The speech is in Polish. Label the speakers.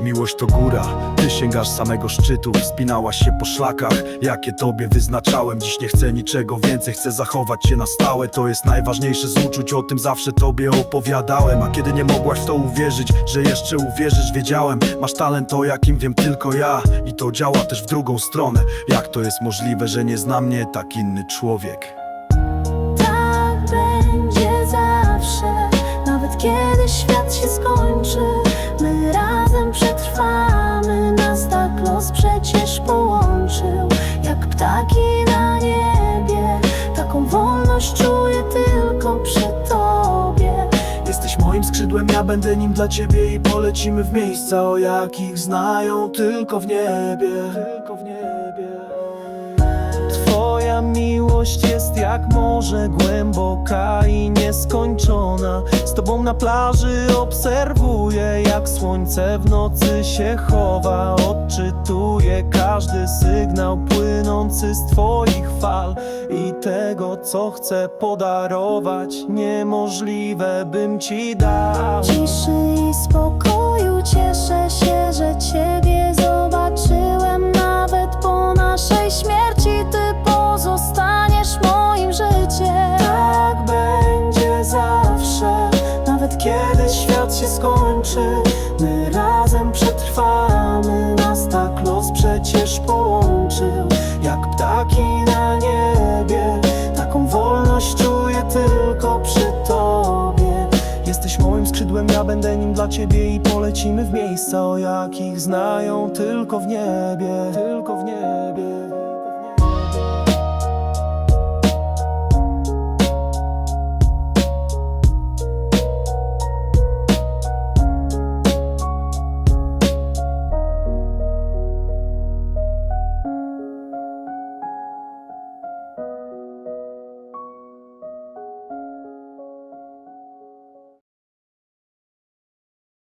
Speaker 1: Miłość to góra, ty sięgasz samego szczytu Wspinałaś się po szlakach, jakie tobie wyznaczałem. Dziś nie chcę niczego więcej, chcę zachować cię na stałe. To jest najważniejsze z uczuć, o tym zawsze tobie opowiadałem. A kiedy nie mogłaś w to uwierzyć, że jeszcze uwierzysz Wiedziałem, masz talent o jakim wiem tylko ja. I to działa też w drugą stronę. Jak to jest możliwe, że nie zna mnie tak inny człowiek
Speaker 2: ptaki na niebie, taką wolność czuję tylko przy tobie.
Speaker 1: Jesteś moim skrzydłem, ja będę nim dla ciebie I polecimy w miejsca, o jakich znają tylko w niebie. Tylko w niebie.
Speaker 3: Twoja miłość jest jak morze głęboka i nieskończona. Z tobą na plaży obserwuję jak słońce w nocy się chowa. Odczytuję każdy sygnał płynący z twoich fal I tego co chcę podarować Niemożliwe bym ci dał
Speaker 2: Ciszy i spokoju cieszę się, że Ciebie zobaczyłem. Nawet po naszej śmierci Ty pozostaniesz moim życiem.
Speaker 3: Tak będzie zawsze, nawet kiedy świat się skończy. My razem przetrwamy, ja będę nim dla ciebie i polecimy w miejsca, o jakich znają tylko w niebie, tylko w niebie.